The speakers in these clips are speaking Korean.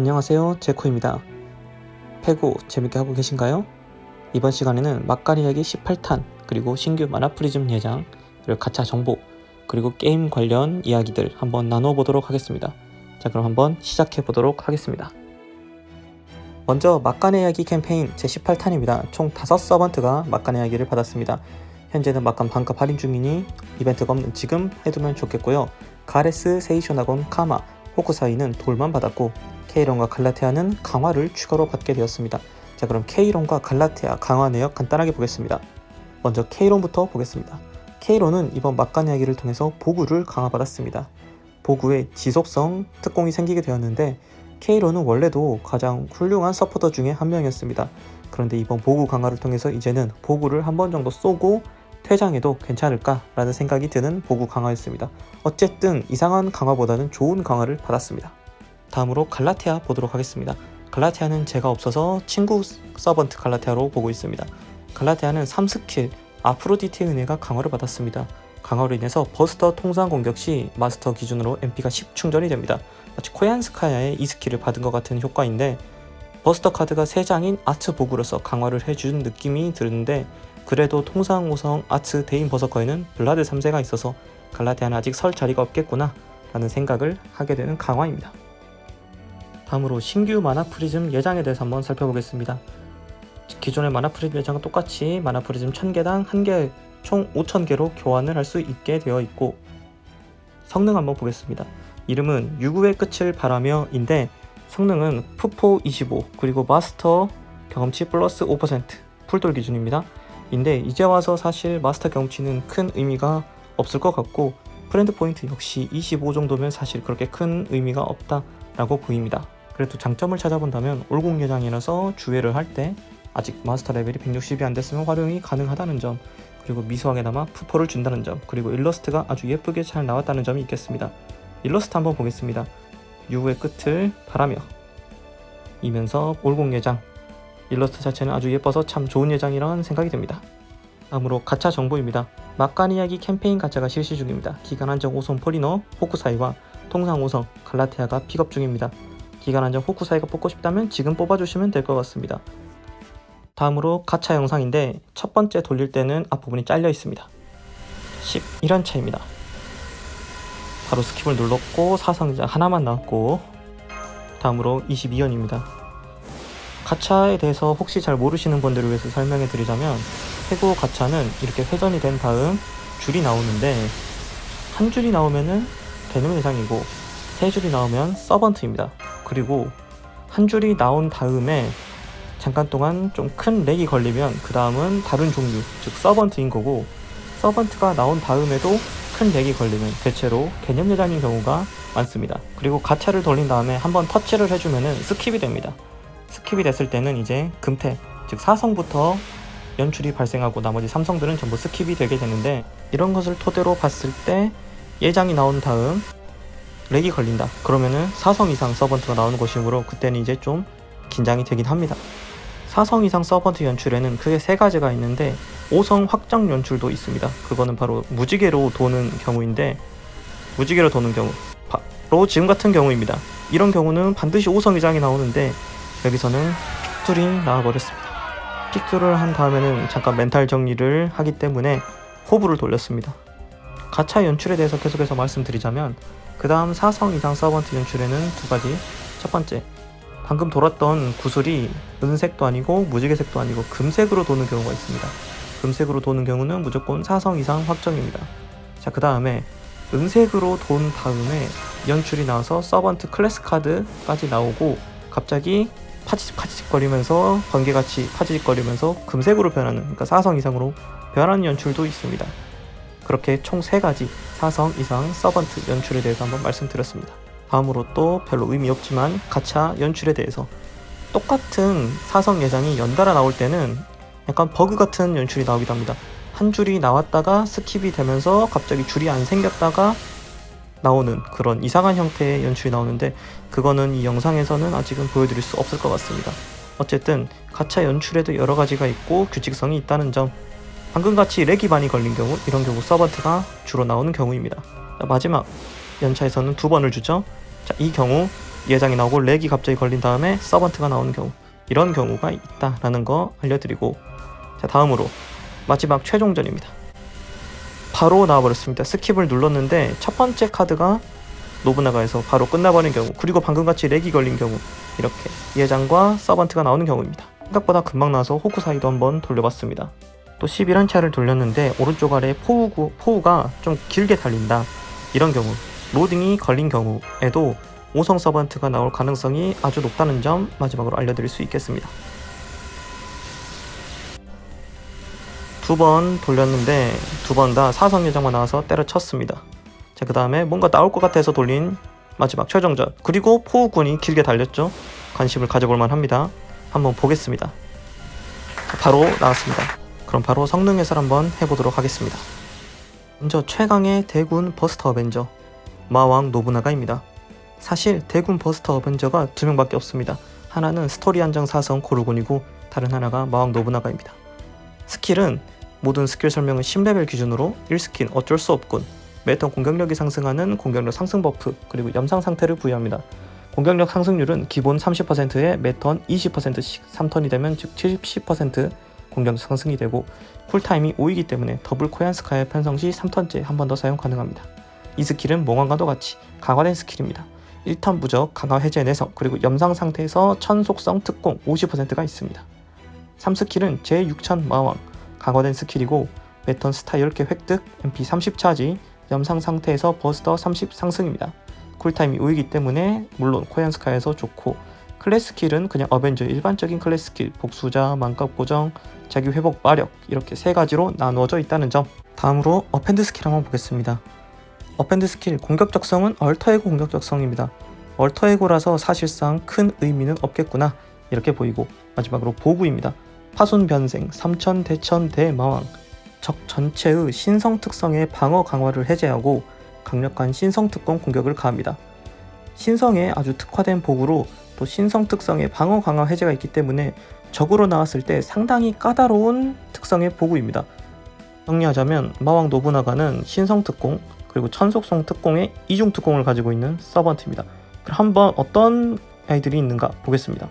안녕하세요. 제코입니다. 패고 재밌게 하고 계신가요? 이번 시간에는 막간 이야기 18탄 그리고 신규 만화 프리즘 예장 그리고 가차 정보 그리고 게임 관련 이야기들 한번 나눠보도록 하겠습니다. 자 그럼 한번 시작해 보도록 하겠습니다. 먼저 막간의 이야기 캠페인 제18탄입니다. 총 5서번트가 막간의 이야기를 받았습니다. 현재는 막간 반값 할인 중이니 이벤트가 없는 지금 해두면 좋겠고요. 가레스, 세이쇼나곤, 카마, 호쿠사이는 돌만 받았고 K론과 갈라테아는 강화를 추가로 받게 되었습니다. 자 그럼 K론과 갈라테아 강화 내역 간단하게 보겠습니다. 먼저 K론부터 보겠습니다. K론은 이번 막간 이야기를 통해서 보구를 강화받았습니다. 보구의 지속성 특공이 생기게 되었는데 K론은 원래도 가장 훌륭한 서포터 중에 한 명이었습니다. 그런데 이번 보구 강화를 통해서 이제는 보구를 한 번 정도 쏘고 퇴장해도 괜찮을까라는 생각이 드는 보구 강화였습니다. 어쨌든 이상한 강화보다는 좋은 강화를 받았습니다. 다음으로 갈라테아 보도록 하겠습니다. 갈라테아는 제가 없어서 친구 서번트 갈라테아로 보고 있습니다. 갈라테아는 3스킬 아프로디테의 은혜가 강화를 받았습니다. 강화로 인해서 버스터 통상 공격 시 마스터 기준으로 MP가 10 충전이 됩니다. 마치 코얀스카야의 이 스킬을 받은 것 같은 효과인데 버스터 카드가 3장인 아트 보구로서 강화를 해준 느낌이 드는데 그래도 통상 5성 아트 데인 버서커에는 블라드 3세가 있어서 갈라테아는 아직 설 자리가 없겠구나 라는 생각을 하게 되는 강화입니다. 다음으로 신규 마나 프리즘 예장에 대해서 한번 살펴보겠습니다. 기존의 마나 프리즘 예장은 똑같이 마나 프리즘 1000개당 1개 총 5000개로 교환을 할 수 있게 되어 있고 성능 한번 보겠습니다. 이름은 유구의 끝을 바라며인데 성능은 푸포 25 그리고 마스터 경험치 플러스 5% 풀돌 기준입니다. 인데 이제 와서 사실 마스터 경험치는 큰 의미가 없을 것 같고 프렌드 포인트 역시 25 정도면 사실 그렇게 큰 의미가 없다라고 보입니다. 그래도 장점을 찾아본다면 올공 예장이라서 주회를 할 때 아직 마스터 레벨이 160이 안 됐으면 활용이 가능하다는 점 그리고 미소왕에다마 푸포를 준다는 점 그리고 일러스트가 아주 예쁘게 잘 나왔다는 점이 있겠습니다. 일러스트 한번 보겠습니다. 유의 끝을 바라며 이면서 올공 예장 일러스트 자체는 아주 예뻐서 참 좋은 예장이라는 생각이 듭니다. 다음으로 가차 정보입니다. 막간 이야기 캠페인 가차가 실시 중입니다. 기간 한정 5성 포리너 호쿠사이와 통상 5성 갈라테아가 픽업 중입니다. 기간 한정 호쿠사이가 뽑고 싶다면 지금 뽑아주시면 될 것 같습니다. 다음으로 가차 영상인데 첫 번째 돌릴 때는 앞부분이 잘려 있습니다. 11원 차입니다. 바로 스킵을 눌렀고 사상자 하나만 나왔고 다음으로 22원입니다. 가차에 대해서 혹시 잘 모르시는 분들을 위해서 설명해 드리자면 해고 가차는 이렇게 회전이 된 다음 줄이 나오는데 한 줄이 나오면은 개념 예상이고 세 줄이 나오면 서번트입니다. 그리고 한 줄이 나온 다음에 잠깐 동안 좀 큰 렉이 걸리면 그 다음은 다른 종류 즉 서번트인 거고 서번트가 나온 다음에도 큰 렉이 걸리면 대체로 개념 예장인 경우가 많습니다. 그리고 가차를 돌린 다음에 한번 터치를 해주면은 스킵이 됩니다. 스킵이 됐을 때는 이제 금태 즉 사성부터 연출이 발생하고 나머지 삼성들은 전부 스킵이 되게 되는데 이런 것을 토대로 봤을 때 예장이 나온 다음 렉이 걸린다. 그러면은 4성 이상 서번트가 나오는 것이므로 그때는 이제 좀 긴장이 되긴 합니다. 4성 이상 서번트 연출에는 크게 세 가지가 있는데 5성 확장 연출도 있습니다. 그거는 바로 무지개로 도는 경우인데 무지개로 도는 경우 바로 지금 같은 경우입니다. 이런 경우는 반드시 5성 이상이 나오는데 여기서는 픽툴이 나와버렸습니다. 픽툴을 한 다음에는 잠깐 멘탈 정리를 하기 때문에 호브를 돌렸습니다. 가차 연출에 대해서 계속해서 말씀드리자면 그 다음 4성 이상 서번트 연출에는 두 가지. 첫 번째 방금 돌았던 구슬이 은색도 아니고 무지개색도 아니고 금색으로 도는 경우가 있습니다. 금색으로 도는 경우는 무조건 4성 이상 확정입니다. 자 그 다음에 은색으로 돈 다음에 연출이 나와서 서번트 클래스 카드까지 나오고 갑자기 파지직 파지직 거리면서 번개같이 파지직 거리면서 금색으로 변하는 그러니까 4성 이상으로 변하는 연출도 있습니다 그렇게 총 3가지 4성 이상 서번트 연출에 대해서 한번 말씀드렸습니다. 다음으로 또 별로 의미 없지만 가차 연출에 대해서 똑같은 4성 예장이 연달아 나올 때는 약간 버그 같은 연출이 나오기도 합니다. 한 줄이 나왔다가 스킵이 되면서 갑자기 줄이 안 생겼다가 나오는 그런 이상한 형태의 연출이 나오는데 그거는 이 영상에서는 아직은 보여드릴 수 없을 것 같습니다. 어쨌든 가차 연출에도 여러 가지가 있고 규칙성이 있다는 점 방금같이 렉이 많이 걸린 경우 이런 경우 서번트가 주로 나오는 경우입니다. 자, 마지막 연차에서는 두 번을 주죠. 자, 이 경우 예장이 나오고 렉이 갑자기 걸린 다음에 서번트가 나오는 경우 이런 경우가 있다라는 거 알려드리고 자 다음으로 마지막 최종전입니다. 바로 나와버렸습니다. 스킵을 눌렀는데 첫 번째 카드가 노브나가에서 바로 끝나버린 경우 그리고 방금같이 렉이 걸린 경우 이렇게 예장과 서번트가 나오는 경우입니다. 생각보다 금방 나와서 호크 사이도 한번 돌려봤습니다. 또 11한차를 돌렸는데 오른쪽 아래 포우, 포우가 좀 길게 달린다 이런 경우 로딩이 걸린 경우에도 5성 서번트가 나올 가능성이 아주 높다는 점 마지막으로 알려드릴 수 있겠습니다. 두 번 돌렸는데 두 번다 사성 예정만 나와서 때려쳤습니다. 자, 그 다음에 뭔가 나올 것 같아서 돌린 마지막 최종전. 그리고 포우군이 길게 달렸죠. 관심을 가져볼 만합니다. 한번 보겠습니다. 자, 바로 나왔습니다. 그럼 바로 성능 해설 한번 해보도록 하겠습니다. 먼저 최강의 대군 버스터 어벤져 마왕 노부나가입니다. 사실 대군 버스터 어벤져가 두 명밖에 없습니다. 하나는 스토리 한정 사성 고르곤이고 다른 하나가 마왕 노부나가입니다. 스킬은 모든 스킬 설명은 10레벨 기준으로 1스킨 어쩔 수 없군 매턴 공격력이 상승하는 공격력 상승 버프 그리고 염상 상태를 부여합니다. 공격력 상승률은 기본 30%에 매턴 20%씩 3턴이 되면 즉 70% 공격력 상승이 되고 쿨타임이 5이기 때문에 더블 코얀스카의 편성 시 3턴째 한 번 더 사용 가능합니다. 이 스킬은 몽환과도 같이 강화된 스킬입니다. 1턴 부적, 강화 해제 내성, 그리고 염상 상태에서 천 속성 특공 50%가 있습니다. 3스킬은 제6000 마왕, 강화된 스킬이고 매턴 스타 10개 획득, MP 30 차지, 염상 상태에서 버스터 30 상승입니다. 쿨타임이 5이기 때문에 물론 코얀스카에서 좋고 클래스 스킬은 그냥 어벤져 일반적인 클래스 스킬, 복수자, 만각 보정, 자기 회복 마력 이렇게 세 가지로 나누어져 있다는 점. 다음으로 어펜드 스킬 한번 보겠습니다. 어펜드 스킬 공격 적성은 얼터에고 공격 적성입니다. 얼터에고라서 사실상 큰 의미는 없겠구나 이렇게 보이고 마지막으로 보구입니다. 파손 변생, 삼천 대천 대마왕 적 전체의 신성 특성의 방어 강화를 해제하고 강력한 신성 특공 공격을 가합니다. 신성에 아주 특화된 보구로 또 신성 특성의 방어 강화 해제가 있기 때문에 적으로 나왔을 때 상당히 까다로운 특성의 보구입니다. 정리하자면 마왕 노부나가는 신성 특공 그리고 천속성 특공의 이중 특공을 가지고 있는 서번트입니다. 그럼 한번 어떤 아이들이 있는가 보겠습니다.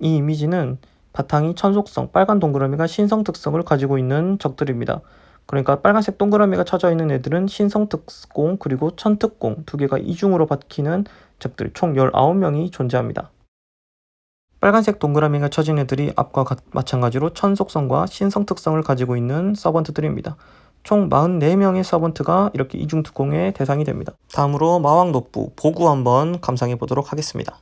이 이미지는 바탕이 천속성 빨간 동그라미가 신성 특성을 가지고 있는 적들입니다. 그러니까 빨간색 동그라미가 쳐져 있는 애들은 신성 특공 그리고 천특공 두 개가 이중으로 박히는 적들 총 19명이 존재합니다. 빨간색 동그라미가 쳐진 애들이 앞과 가- 마찬가지로 천속성과 신성 특성을 가지고 있는 서번트들입니다. 총 44명의 서번트가 이렇게 이중 특공의 대상이 됩니다. 다음으로 마왕 노부 보구 한번 감상해 보도록 하겠습니다.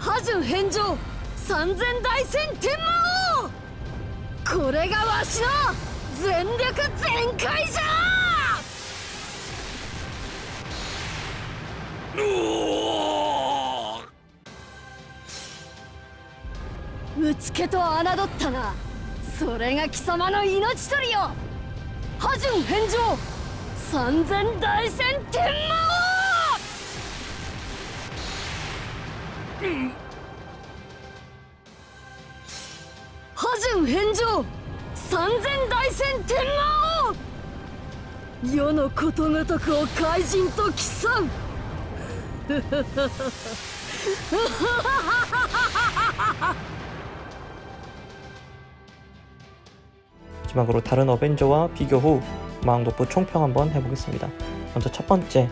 覇順返上三千大戦天魔王これがわしの全力全開じゃ けと侮ったなそれが貴様の命取りよ。覇順返上。三千大戦天魔王覇順返上。三千大戦天魔王。世のことごとくを怪人と帰参 마지막으로 다른 어벤져와 비교 후 마왕 노부 총평 한번 해보겠습니다. 먼저 첫 번째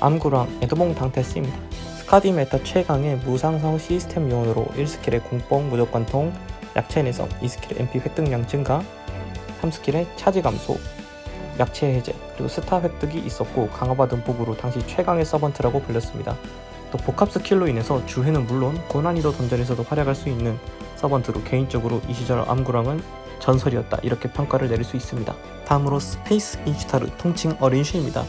암구랑 에드몽 당테스입니다. 스카디 메타 최강의 무상성 시스템 요원으로 1스킬의 공뽕 무조건 통 약체 내성 2스킬의 MP 획득량 증가 3스킬의 차지 감소 약체 해제 그리고 스타 획득이 있었고 강화받은 복으로 당시 최강의 서번트라고 불렸습니다. 또 복합 스킬로 인해서 주해는 물론 고난이도 던전에서도 활약할 수 있는 서번트로 개인적으로 이 시절 암구랑은 전설이었다 이렇게 평가를 내릴 수 있습니다. 다음으로 스페이스 인슈타르 통칭 어린슈입니다.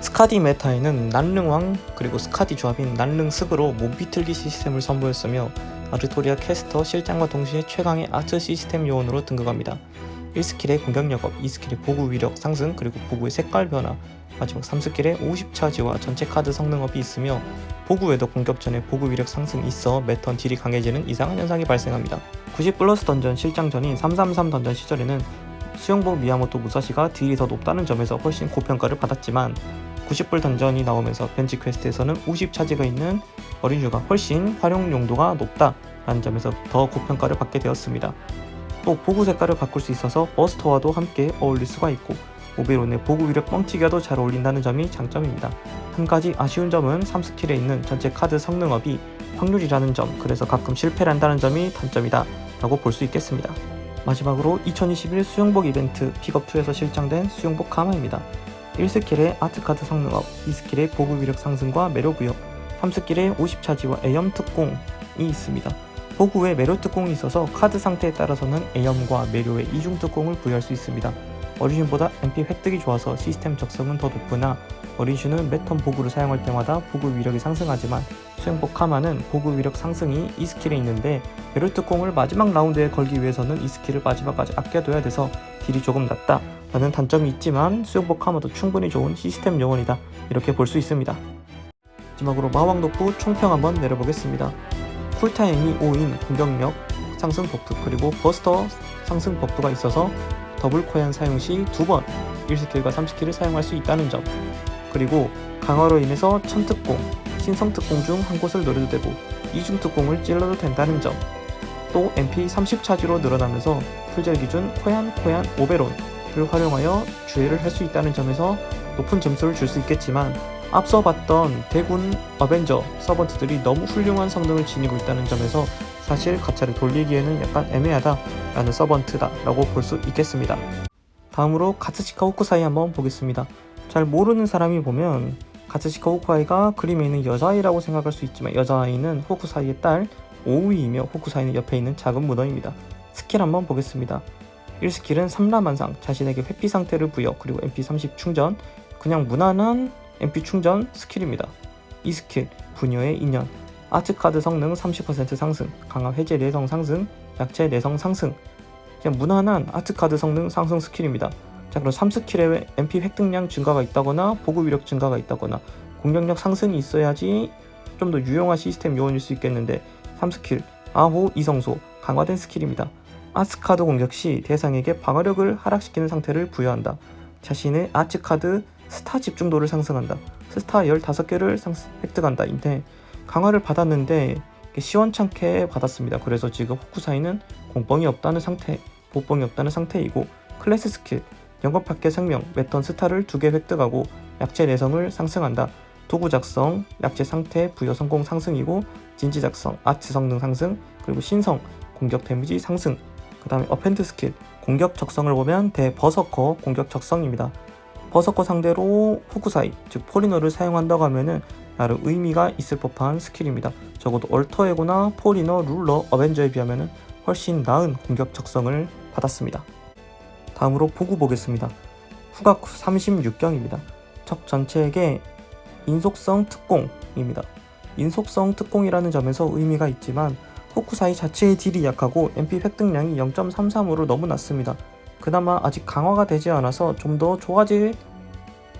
스카디 메타에는 난릉왕 그리고 스카디 조합인 난릉습으로 몸 비틀기 시스템을 선보였으며 아르토리아 캐스터 실장과 동시에 최강의 아트 시스템 요원으로 등극합니다. 1스킬의 공격력 업, 2스킬의 보구 위력 상승 그리고 보구의 색깔 변화 마지막 3스킬의 50차지와 전체 카드 성능업이 있으며 보구 외도 공격 전에 보구 위력 상승이 있어 매턴 딜이 강해지는 이상한 현상이 발생합니다. 90 플러스 던전 실장전인 333 던전 시절에는 수영복 미야모토 무사시가 딜이 더 높다는 점에서 훨씬 고평가를 받았지만 90불 던전이 나오면서 벤치 퀘스트에서는 50 차지가 있는 어린이가 훨씬 활용 용도가 높다 라는 점에서 더 고평가를 받게 되었습니다. 또 보구 색깔을 바꿀 수 있어서 버스터와도 함께 어울릴 수가 있고 오베론의 보구 위력 뻥튀기와도 잘 어울린다는 점이 장점입니다. 한 가지 아쉬운 점은 3스킬에 있는 전체 카드 성능업이 확률이라는 점, 그래서 가끔 실패를 한다는 점이 단점이다 라고 볼 수 있겠습니다. 마지막으로 2021 수영복 이벤트 픽업2에서 실장된 수영복 가마입니다. 1스킬의 아트카드 성능업, 2스킬의 보급 위력 상승과 매력 부여, 3스킬의 50차지와 A염 특공이 있습니다. 보구에 매료 특공이 있어서 카드 상태에 따라서는 A염과 매료의 이중 특공을 부여할 수 있습니다. 어린이보다 MP 획득이 좋아서 시스템 적성은 더 높으나 어린이는 매턴 보구를 사용할 때마다 보구 위력이 상승하지만 수영복 카마는 보구 위력 상승이 이 스킬에 있는데 매료 특공을 마지막 라운드에 걸기 위해서는 이 스킬을 마지막까지 아껴둬야 돼서 딜이 조금 낮다 라는 단점이 있지만 수영복 카마도 충분히 좋은 시스템 요원이다 이렇게 볼 수 있습니다. 마지막으로 마왕독부 총평 한번 내려보겠습니다. 쿨타임이 5인 공격력 상승 버프 그리고 버스터 상승 버프가 있어서 더블 코엔 사용 시 두 번 1스킬과 3스킬을 사용할 수 있다는 점. 그리고 강화로 인해서 천특공, 신성특공 중 한 곳을 노려도 되고 이중 특공을 찔러도 된다는 점. 또 MP 30차지로 늘어나면서 풀젤 기준 코얀 코얀 오베론을 활용하여 주회를 할 수 있다는 점에서 높은 점수를 줄 수 있겠지만 앞서 봤던 대군 어벤져 서번트들이 너무 훌륭한 성능을 지니고 있다는 점에서 사실 가차를 돌리기에는 약간 애매하다라는 서번트다 라고 볼 수 있겠습니다. 다음으로 가츠시카 호쿠사이 한번 보겠습니다. 잘 모르는 사람이 보면 가츠시카 호쿠아이가 그림에 있는 여자아이라고 생각할 수 있지만 여자아이는 호쿠사이의 딸 오우이이며 호쿠사이는 옆에 있는 작은 무덤입니다. 스킬 한번 보겠습니다. 1스킬은 삼라만상 자신에게 회피 상태를 부여 그리고 MP 30 충전 그냥 무난한 MP 충전 스킬입니다. 이 스킬 분녀의 인연 아트카드 성능 30% 상승 강화 해제 내성 상승 약체 내성 상승 그냥 무난한 아트카드 성능 상승 스킬입니다. 자 그럼 3스킬에 MP 획득량 증가가 있다거나 보급 위력 증가가 있다거나 공격력 상승이 있어야지 좀 더 유용한 시스템 요원일 수 있겠는데 3스킬 아호 이성소 강화된 스킬입니다. 아스카드 공격 시 대상에게 방어력을 하락시키는 상태를 부여한다. 자신의 아츠카드 스타 집중도를 상승한다. 스타 15개를 상, 획득한다. 인데 강화를 받았는데 시원찮게 받았습니다. 그래서 지금 호쿠사이는 공뻥이 없다는 상태, 보뻥이 없다는 상태이고 클래스 스킬 영겁 밖의 생명, 매턴 스타를 두 개 획득하고 약체 내성을 상승한다. 도구 작성, 약체 상태, 부여 성공 상승이고 진지 작성, 아트 성능 상승, 그리고 신성, 공격 데미지 상승. 그 다음에 어펜트 스킬, 공격 적성을 보면 대버서커 공격 적성입니다. 버서커 상대로 후쿠사이, 즉 포리너를 사용한다고 하면은 나름 의미가 있을 법한 스킬입니다. 적어도 얼터에고나 포리너, 룰러, 어벤져에 비하면은 훨씬 나은 공격 적성을 받았습니다. 다음으로 보고 보겠습니다. 후각 36경입니다. 적 전체에게 인속성 특공입니다. 인속성 특공이라는 점에서 의미가 있지만 호쿠사이 자체의 딜이 약하고 MP 획득량이 0.33으로 너무 낮습니다. 그나마 아직 강화가 되지 않아서 좀 더 좋아질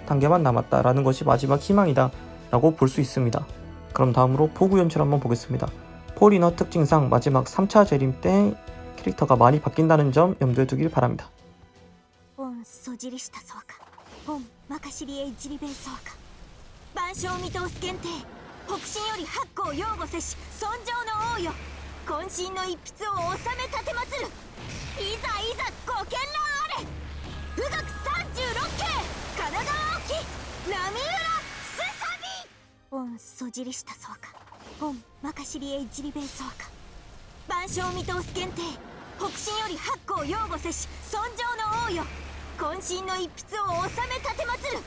단계만 남았다라는 것이 마지막 희망이다 라고 볼 수 있습니다. 그럼 다음으로 보구 연출 한번 보겠습니다. 폴이너 특징상 마지막 3차 재림 때 캐릭터가 많이 바뀐다는 점 염두에 두길 바랍니다. 渾身の一筆を収め立てまつる。いざいざご見論あれ。富岳三十六景。神奈川沖。波浦すさび御そじりしたそうか。御まかしりえいじりべえそうか。万象見通す検定。北進より八甲擁護せし尊上の王よ。渾身の一筆を収め立てまつる。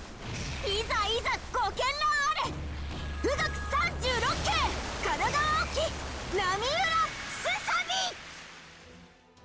いざいざご見論あれ。富岳三十六景。神奈川沖。波浦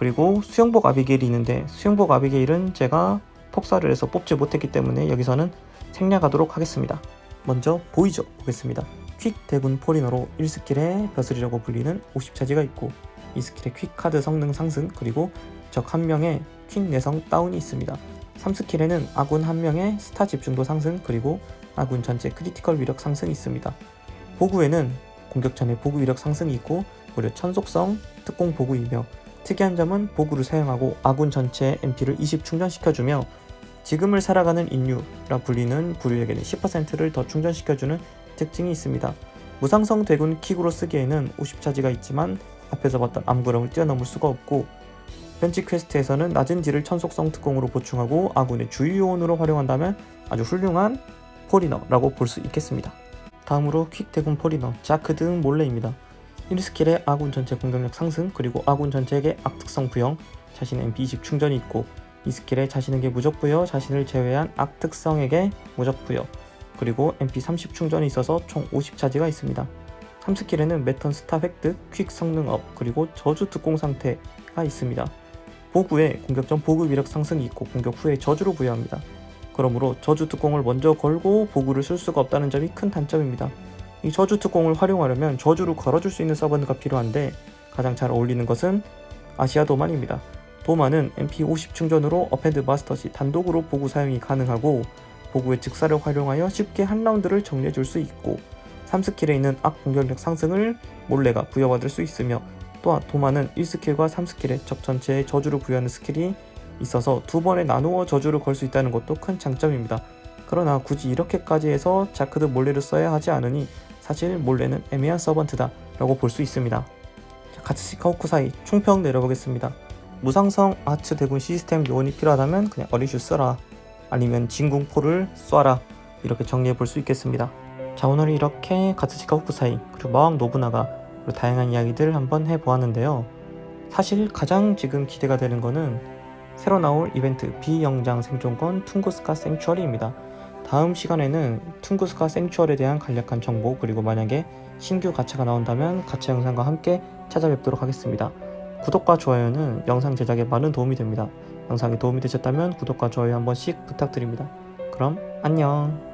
그리고 수영복 아비게일이 있는데 수영복 아비게일은 제가 폭사를 해서 뽑지 못했기 때문에 여기서는 생략하도록 하겠습니다. 먼저 보이저 보겠습니다. 퀵 대군 포리너로 1스킬에 벼슬이라고 불리는 50차지가 있고 이 스킬에 퀵 카드 성능 상승 그리고 적 한 명의 퀵 내성 다운이 있습니다. 3스킬에는 아군 한 명의 스타 집중도 상승 그리고 아군 전체 크리티컬 위력 상승이 있습니다. 보구에는 공격 전에 보구 위력 상승이 있고 무려 천속성 특공 보구이며 특이한 점은 보구를 사용하고 아군 전체 MP를 20 충전시켜주며 지금을 살아가는 인류라 불리는 부류에게는 10%를 더 충전시켜주는 특징이 있습니다. 무상성 대군 킥으로 쓰기에는 50차지가 있지만 앞에서 봤던 암구렁을 뛰어넘을 수가 없고 현지 퀘스트에서는 낮은 딜을 천속성 특공으로 보충하고 아군의 주요 요원으로 활용한다면 아주 훌륭한 포리너라고 볼 수 있겠습니다. 다음으로 퀵 대군 포리너 자크 등 몰레입니다. 1스킬에 아군 전체 공격력 상승 그리고 아군 전체에게 악특성 부여 자신의 MP 20 충전이 있고 이 스킬에 자신에게 무적 부여 자신을 제외한 악특성에게 무적 부여 그리고 MP 30 충전이 있어서 총 50차지가 있습니다. 3스킬에는 매턴 스타 획득, 퀵 성능 업, 그리고 저주 특공 상태가 있습니다. 보구에 공격 전 보구 위력 상승이 있고 공격 후에 저주로 부여합니다. 그러므로 저주 특공을 먼저 걸고 보구를 쓸 수가 없다는 점이 큰 단점입니다. 이 저주 특공을 활용하려면 저주로 걸어줄 수 있는 서버가 필요한데 가장 잘 어울리는 것은 아시아 도만입니다. 도만은 MP 50 충전으로 어펜드 마스터 시 단독으로 보구 사용이 가능하고 보구의 즉사를 활용하여 쉽게 한 라운드를 정리해 줄 수 있고 3스킬에 있는 악 공격력 상승을 몰래가 부여받을 수 있으며 또한 도마는 1스킬과 3스킬에 적 전체에 저주를 부여하는 스킬이 있어서 두 번에 나누어 저주를 걸 수 있다는 것도 큰 장점입니다. 그러나 굳이 이렇게까지 해서 자크드 몰래를 써야 하지 않으니 사실 몰래는 애매한 서번트다 라고 볼 수 있습니다. 자, 가츠시카 호쿠사이 총평 내려보겠습니다. 무상성 아츠 대군 시스템 요원이 필요하다면 그냥 어리슈 써라 아니면 진궁포를 쏴라 이렇게 정리해 볼 수 있겠습니다. 자 오늘 이렇게 가츠시카 호쿠사이 그리고 마왕 노부나가 그리고 다양한 이야기들 한번 해보았는데요. 사실 가장 지금 기대가 되는 거는 새로 나올 이벤트 비영장 생존권 퉁구스카 생추어리입니다. 다음 시간에는 퉁구스카 생추어리에 대한 간략한 정보 그리고 만약에 신규 가차가 나온다면 가차 영상과 함께 찾아뵙도록 하겠습니다. 구독과 좋아요는 영상 제작에 많은 도움이 됩니다. 영상이 도움이 되셨다면 구독과 좋아요 한 번씩 부탁드립니다. 그럼 안녕.